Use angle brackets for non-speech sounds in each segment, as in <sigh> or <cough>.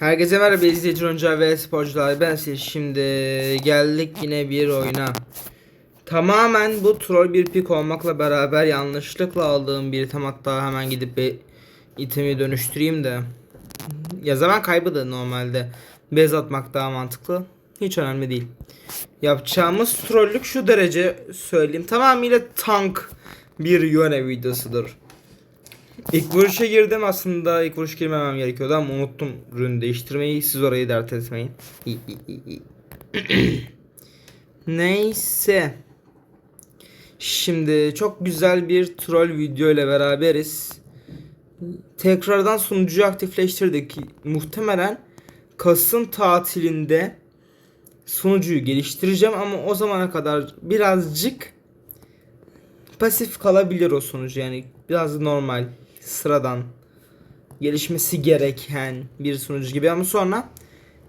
Herkese merhaba izleyici oyuncular ve sporcular. Ben siz şimdi geldik yine bir oyuna. Tamamen bu troll bir pik olmakla beraber yanlışlıkla aldığım bir item hatta hemen gidip bir itemi dönüştüreyim de. Ya zaman kaybı da normalde. Bez atmak daha mantıklı. Hiç önemli değil. Yapacağımız trollük şu derece söyleyeyim. Tamamıyla tank bir yöne videosudur İlk vuruşa girdim aslında ilk vuruş girmemem gerekiyordu ama unuttum ürün değiştirmeyi siz orayı dert etmeyin. <clears throat> Neyse. Şimdi çok güzel bir troll video ile beraberiz. Tekrardan sunucuyu aktifleştirdik. Muhtemelen Kasım tatilinde sunucuyu geliştireceğim ama o zamana kadar birazcık pasif kalabilir o sunucu yani biraz normal sıradan gelişmesi gereken bir sunucu gibi ama sonra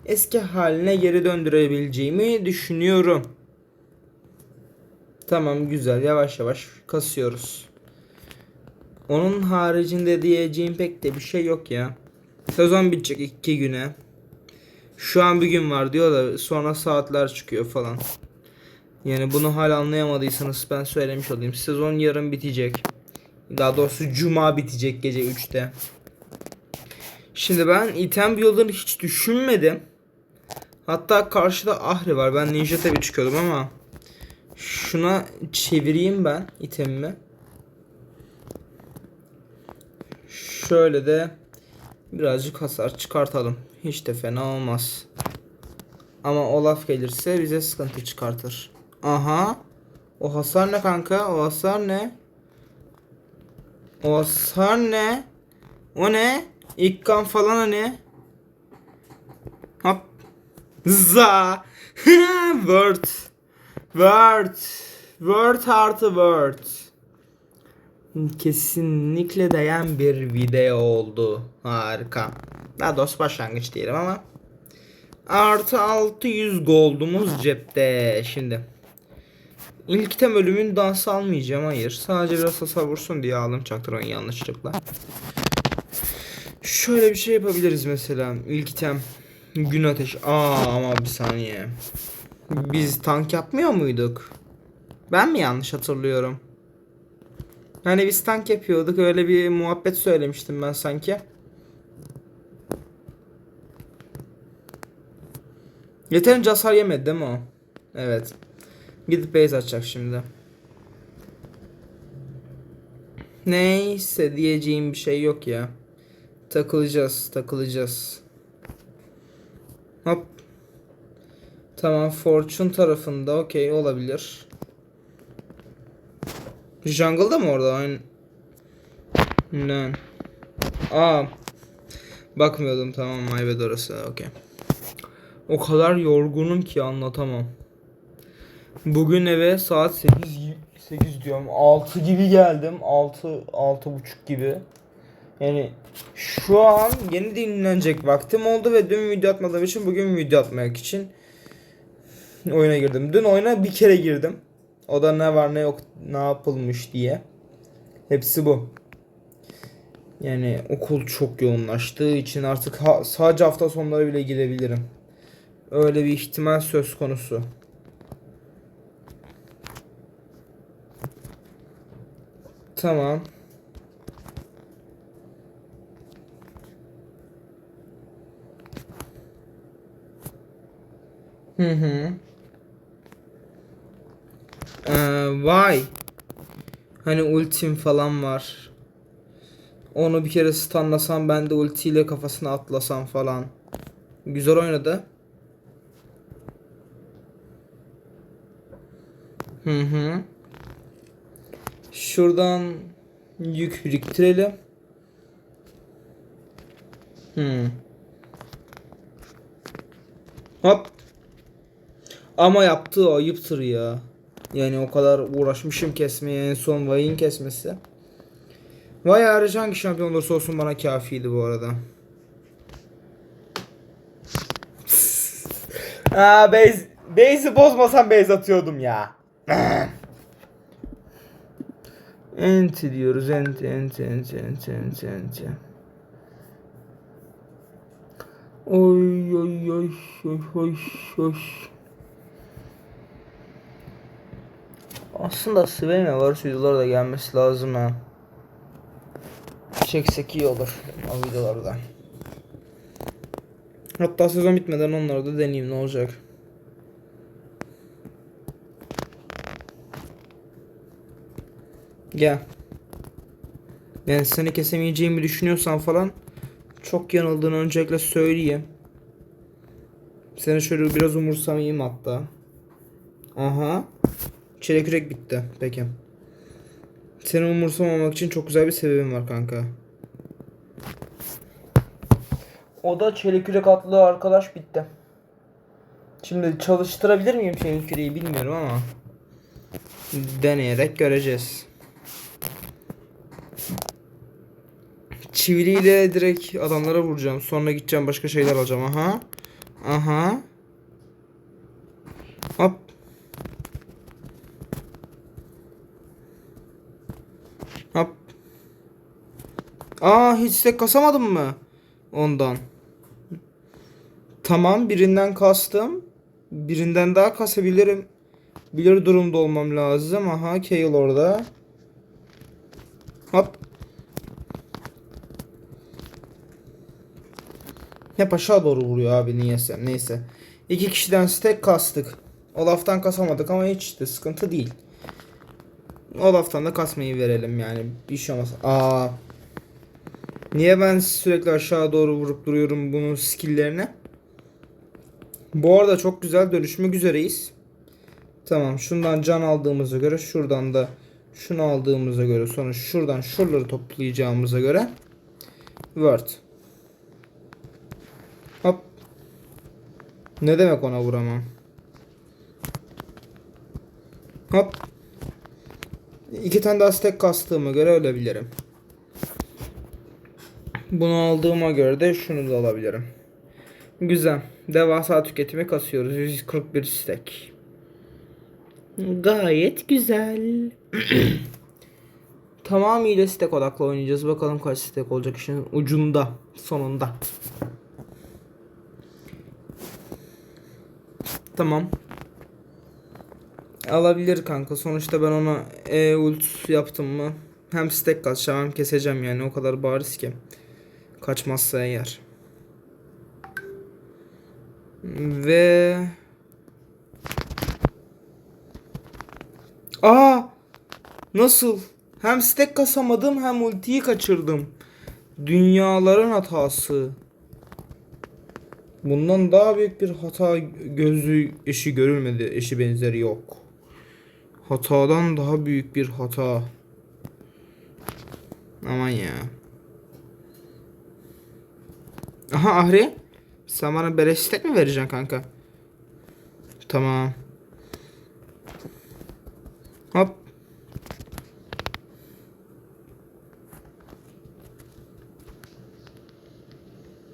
eski haline geri döndürebileceğimi düşünüyorum. Tamam güzel yavaş yavaş kasıyoruz. Onun haricinde diyeceğim pek de bir şey yok ya. Sezon bitecek iki güne. Şu an bir gün var diyor da sonra saatler çıkıyor falan. Yani bunu hala anlayamadıysanız ben söylemiş olayım. Sezon yarın bitecek. Daha doğrusu cuma bitecek gece 3'te. Şimdi ben item build'ını hiç düşünmedim. Hatta karşıda Ahri var. Ben Ninja tabi çıkıyordum ama şuna çevireyim ben itemimi. Şöyle de birazcık hasar çıkartalım. Hiç de fena olmaz. Ama Olaf gelirse bize sıkıntı çıkartır. Aha. O hasar ne kanka? O hasar ne? O hasar ne? O ne? İlk kan falan hani? Hop. Za. <laughs> word. Word. Word artı word. Kesinlikle değen bir video oldu. Harika. Daha doğrusu başlangıç diyelim ama. Artı 600 goldumuz cepte şimdi. İlk item ölümün dansı almayacağım hayır. Sadece biraz hasar vursun diye aldım çaktırmayın yanlışlıkla. Şöyle bir şey yapabiliriz mesela. İlk item gün ateş. Aa ama bir saniye. Biz tank yapmıyor muyduk? Ben mi yanlış hatırlıyorum? Hani biz tank yapıyorduk öyle bir muhabbet söylemiştim ben sanki. Yeterince hasar yemedi değil mi o? Evet. Gidip base açacak şimdi. Neyse diyeceğim bir şey yok ya. Takılacağız, takılacağız. Hop. Tamam, Fortune tarafında okey olabilir. Jungle'da mı orada? Aynen. Ne? Aa. Bakmıyordum tamam my bad orası okey. O kadar yorgunum ki anlatamam. Bugün eve saat 8 8 diyorum 6 gibi geldim 6 6 buçuk gibi yani şu an yeni dinlenecek vaktim oldu ve dün video atmadığım için bugün video atmak için oyuna girdim. Dün oyuna bir kere girdim. O da ne var ne yok ne yapılmış diye. Hepsi bu. Yani okul çok yoğunlaştığı için artık ha, sadece hafta sonları bile girebilirim. Öyle bir ihtimal söz konusu. Tamam. Hı hı. Ee, vay. Hani ultim falan var. Onu bir kere stunlasam ben de ultiyle kafasına atlasam falan. Güzel oynadı. Hı hı. Şuradan yük biriktirelim. Hmm. Hop. Ama yaptığı ayıptır ya. Yani o kadar uğraşmışım kesmeye en son Vay'in kesmesi. Vay hariç hangi şampiyon olursa olsun bana kafiydi bu arada. Aa base, base'i bozmasam base atıyordum ya. <laughs> Enti diyoruz. Enti, enti, enti, enti, enti, enti. Oy oy oy oy oy oy. Aslında Sven'e var videolar da gelmesi lazım ha. Çeksek iyi olur o videolarda. Hatta sezon bitmeden onları da deneyeyim ne olacak. Gel. Yani seni kesemeyeceğimi düşünüyorsan falan çok yanıldığını öncelikle söyleyeyim. Seni şöyle biraz umursamayayım hatta. Aha. Çelik yürek bitti. Peki. Seni umursamamak için çok güzel bir sebebim var kanka. O da çelik yürek adlı arkadaş bitti. Şimdi çalıştırabilir miyim çelik yüreği bilmiyorum ama. Deneyerek göreceğiz. Çiviliyle direkt adamlara vuracağım. Sonra gideceğim başka şeyler alacağım. Aha. Aha. Hop. Hop. Aa hiç tek kasamadım mı? Ondan. Tamam birinden kastım. Birinden daha kasabilirim. Bilir durumda olmam lazım. Aha Kale orada. Hop. Hep aşağı doğru vuruyor abi niyeyse. Neyse. İki kişiden stack kastık. Olaf'tan kasamadık ama hiç de sıkıntı değil. Olaf'tan da kasmayı verelim yani. Bir şey olmaz. Aa. Niye ben sürekli aşağı doğru vurup duruyorum bunun skill'lerine? Bu arada çok güzel dönüşmek üzereyiz. Tamam şundan can aldığımıza göre şuradan da şunu aldığımıza göre sonra şuradan şuraları toplayacağımıza göre Word. Ne demek ona vuramam? Hop. İki tane daha stack kastığıma göre ölebilirim. Bunu aldığıma göre de şunu da alabilirim. Güzel. Devasa tüketimi kasıyoruz. 141 stack. Gayet güzel. <clears throat> Tamamıyla stack odaklı oynayacağız. Bakalım kaç stack olacak işin ucunda. Sonunda. Tamam. Alabilir kanka. Sonuçta ben ona e ult yaptım mı hem stack kaçacağım hem keseceğim yani o kadar bariz ki. Kaçmazsa eğer. Ve Aa! Nasıl? Hem stack kasamadım hem ultiyi kaçırdım. Dünyaların hatası. Bundan daha büyük bir hata gözü eşi görülmedi. Eşi benzeri yok. Hatadan daha büyük bir hata. Aman ya. Aha Ahri. Sen bana beleş stack mi vereceksin kanka? Tamam. Hop.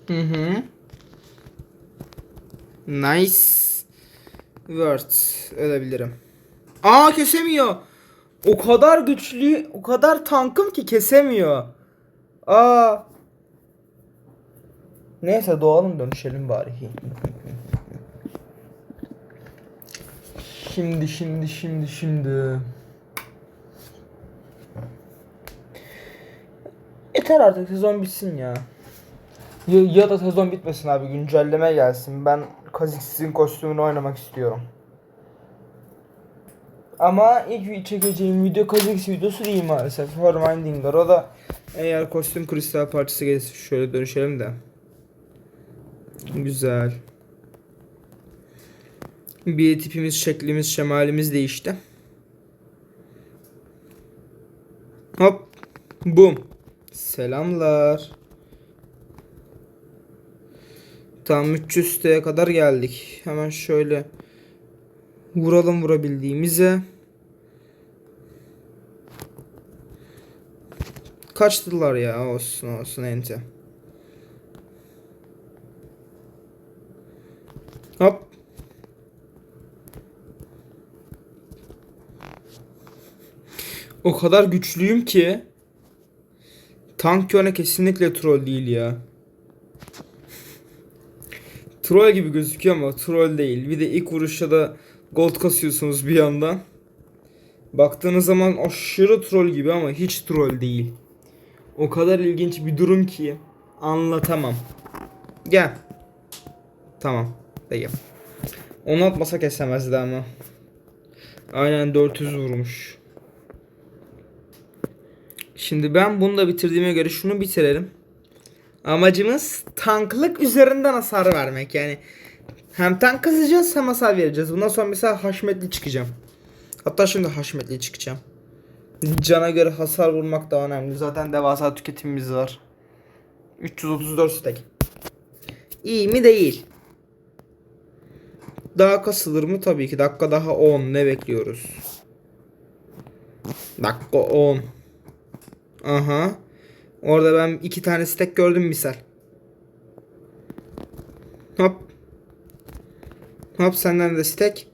Hı hı. Nice. Word. Ölebilirim. Aa kesemiyor. O kadar güçlü, o kadar tankım ki kesemiyor. Aa. Neyse doğalım dönüşelim bari. Şimdi şimdi şimdi şimdi. Yeter artık sezon bitsin ya. Ya, ya da sezon bitmesin abi güncelleme gelsin. Ben Kaziksiz'in kostümünü oynamak istiyorum. Ama ilk çekeceğim video Kazix videosu değil maalesef. Horminding'ler. O da eğer kostüm kristal parçası gelirse şöyle dönüşelim de. Güzel. Bir tipimiz, şeklimiz, şemalimiz değişti. Hop. Bum. Selamlar. Tam 300'e kadar geldik. Hemen şöyle vuralım vurabildiğimize. Kaçtılar ya olsun olsun ente. Hop. O kadar güçlüyüm ki tank yöne kesinlikle troll değil ya. Troll gibi gözüküyor ama troll değil. Bir de ilk vuruşta da gold kasıyorsunuz bir yandan. Baktığınız zaman aşırı troll gibi ama hiç troll değil. O kadar ilginç bir durum ki anlatamam. Gel. Tamam. Değil. Onu atmasa kesemezdi ama. Aynen 400 vurmuş. Şimdi ben bunu da bitirdiğime göre şunu bitirelim. Amacımız tanklık üzerinden hasar vermek. Yani hem tank kasacağız hem hasar vereceğiz. Bundan sonra mesela haşmetli çıkacağım. Hatta şimdi haşmetli çıkacağım. Cana göre hasar vurmak da önemli. Zaten devasa tüketimimiz var. 334 stack. İyi mi değil. Daha kasılır mı? Tabii ki. Dakika daha 10. Ne bekliyoruz? Dakika 10. Aha. Orada ben iki tane stack gördüm misal. Hop. Hop senden de stack.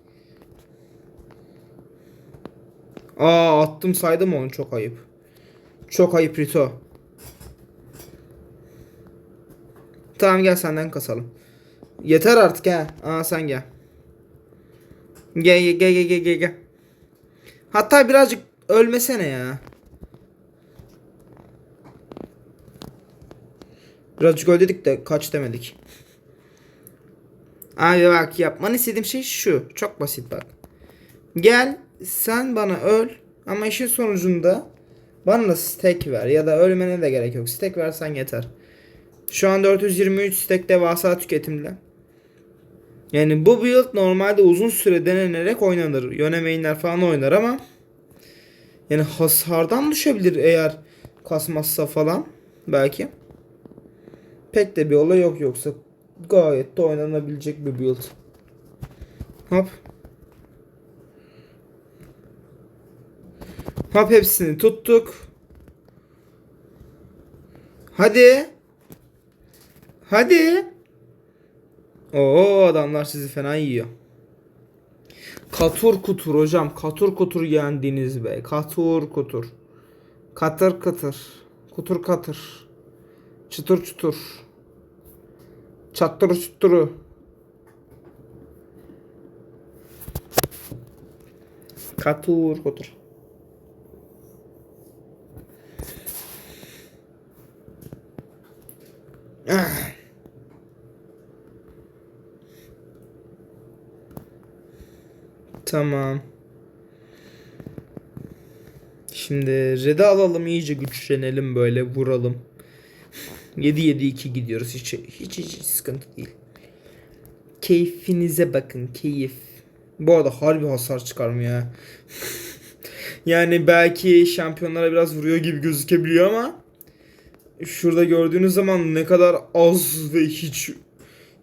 Aa attım saydım onu çok ayıp. Çok ayıp Rito. Tamam gel senden kasalım. Yeter artık ha. Aa sen gel. Gel gel gel gel gel gel. Hatta birazcık ölmesene ya. Birazcık öl dedik de kaç demedik. Abi bak yapmanı istediğim şey şu. Çok basit bak. Gel sen bana öl ama işin sonucunda bana da stack ver ya da ölmene de gerek yok. Stack versen yeter. Şu an 423 stack devasa tüketimle. Yani bu build normalde uzun süre denenerek oynanır. Yönemeyenler falan oynar ama yani hasardan düşebilir eğer kasmazsa falan belki. Pek de bir olay yok yoksa gayet de oynanabilecek bir build. Hop. Hop hepsini tuttuk. Hadi. Hadi. Oo adamlar sizi fena yiyor. Katur kutur hocam. Katur kutur yendiniz be. Katur kutur. Katır katır. Kutur katır. Çıtır çıtır. Çattır çutturu. Katur kutur. Ah. Tamam. Şimdi red'i alalım iyice güçlenelim böyle vuralım. 7-7-2 gidiyoruz. Hiç, hiç, hiç sıkıntı değil. Keyfinize bakın. Keyif. Bu arada harbi hasar çıkarmıyor ya. <laughs> yani belki şampiyonlara biraz vuruyor gibi gözükebiliyor ama şurada gördüğünüz zaman ne kadar az ve hiç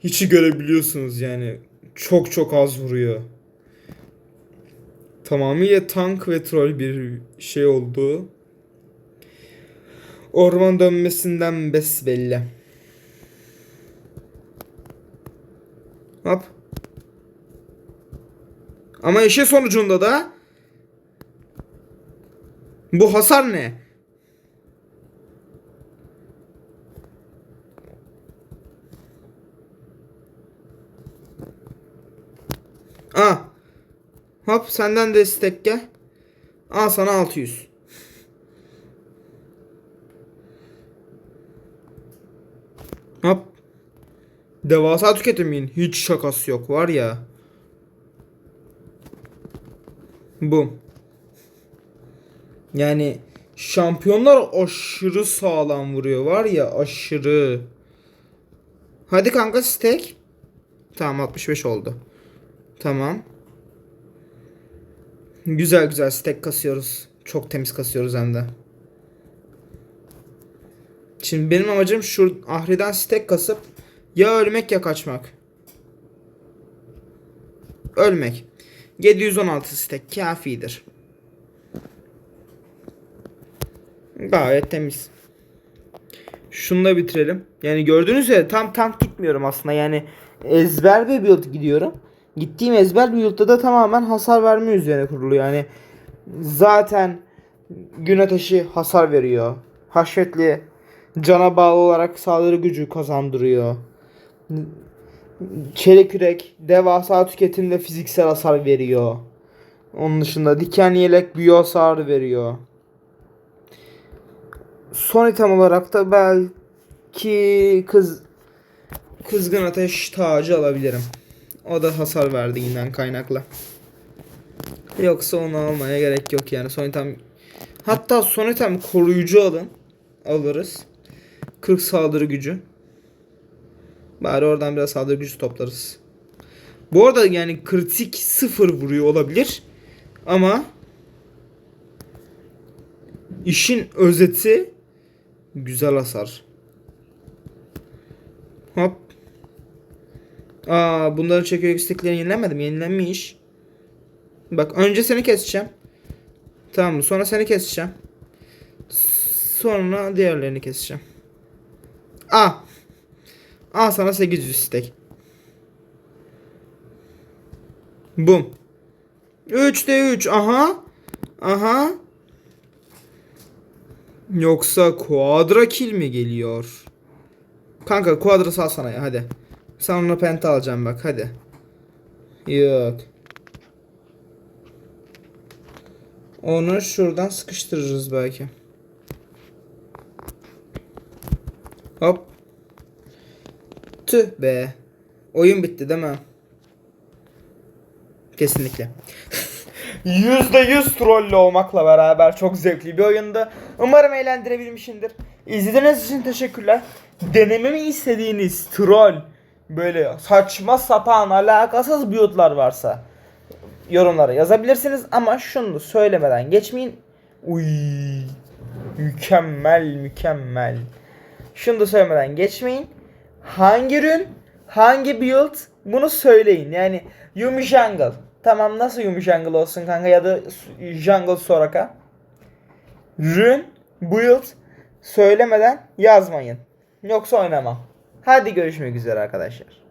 hiçi görebiliyorsunuz yani. Çok çok az vuruyor. Tamamıyla tank ve troll bir şey oldu. Orman dönmesinden besbelli. Hop. Ama işin sonucunda da bu hasar ne? Aa. Hop senden destek gel. Al sana 600. Hop. Devasa tüketimin hiç şakası yok var ya. Bu. Yani şampiyonlar aşırı sağlam vuruyor var ya aşırı. Hadi kanka stack. Tamam 65 oldu. Tamam. Güzel güzel stack kasıyoruz. Çok temiz kasıyoruz hem de. Şimdi benim amacım şu Ahri'den stack kasıp ya ölmek ya kaçmak. Ölmek. 716 stack kafidir. Gayet temiz. Şunu da bitirelim. Yani gördüğünüz üzere tam tank gitmiyorum aslında. Yani ezber bir build gidiyorum. Gittiğim ezber build'da da tamamen hasar verme üzerine kurulu. Yani zaten gün ateşi hasar veriyor. Haşmetli cana bağlı olarak saldırı gücü kazandırıyor. Çelik yürek devasa tüketimde fiziksel hasar veriyor. Onun dışında diken yelek büyü hasarı veriyor. Son item olarak da belki kız kızgın ateş tacı alabilirim. O da hasar verdiğinden kaynaklı. Yoksa onu almaya gerek yok yani. Son item hatta son item koruyucu alın. Alırız. 40 saldırı gücü. Bari oradan biraz saldırı gücü toplarız. Bu arada yani kritik sıfır vuruyor olabilir. Ama işin özeti güzel hasar. Hop. Aa bunların çekiyor isteklerini yenilemedim. Yenilenmiş. Bak önce seni keseceğim. Tamam mı? Sonra seni keseceğim. Sonra diğerlerini keseceğim. Aa. Al sana 800 istek. Bum. 3'te 3. Aha. Aha. Yoksa quadra kill mi geliyor? Kanka quadra sal sana ya hadi. Sen ona penta alacağım bak hadi. Yok. Onu şuradan sıkıştırırız belki. Hop. Tüh be. Oyun bitti değil mi? Kesinlikle. <laughs> %100 trollü olmakla beraber çok zevkli bir oyundu. Umarım eğlendirebilmişimdir. İzlediğiniz için teşekkürler. Denememi istediğiniz troll böyle saçma sapan alakasız build'lar varsa yorumlara yazabilirsiniz ama şunu söylemeden geçmeyin. Uy mükemmel mükemmel. Şunu da söylemeden geçmeyin. Hangi ürün, hangi build bunu söyleyin. Yani Yumi Jungle. Tamam nasıl Yumi Jungle olsun kanka ya da Jungle Soraka. Rün, build söylemeden yazmayın. Yoksa oynamam. Hadi görüşmek üzere arkadaşlar.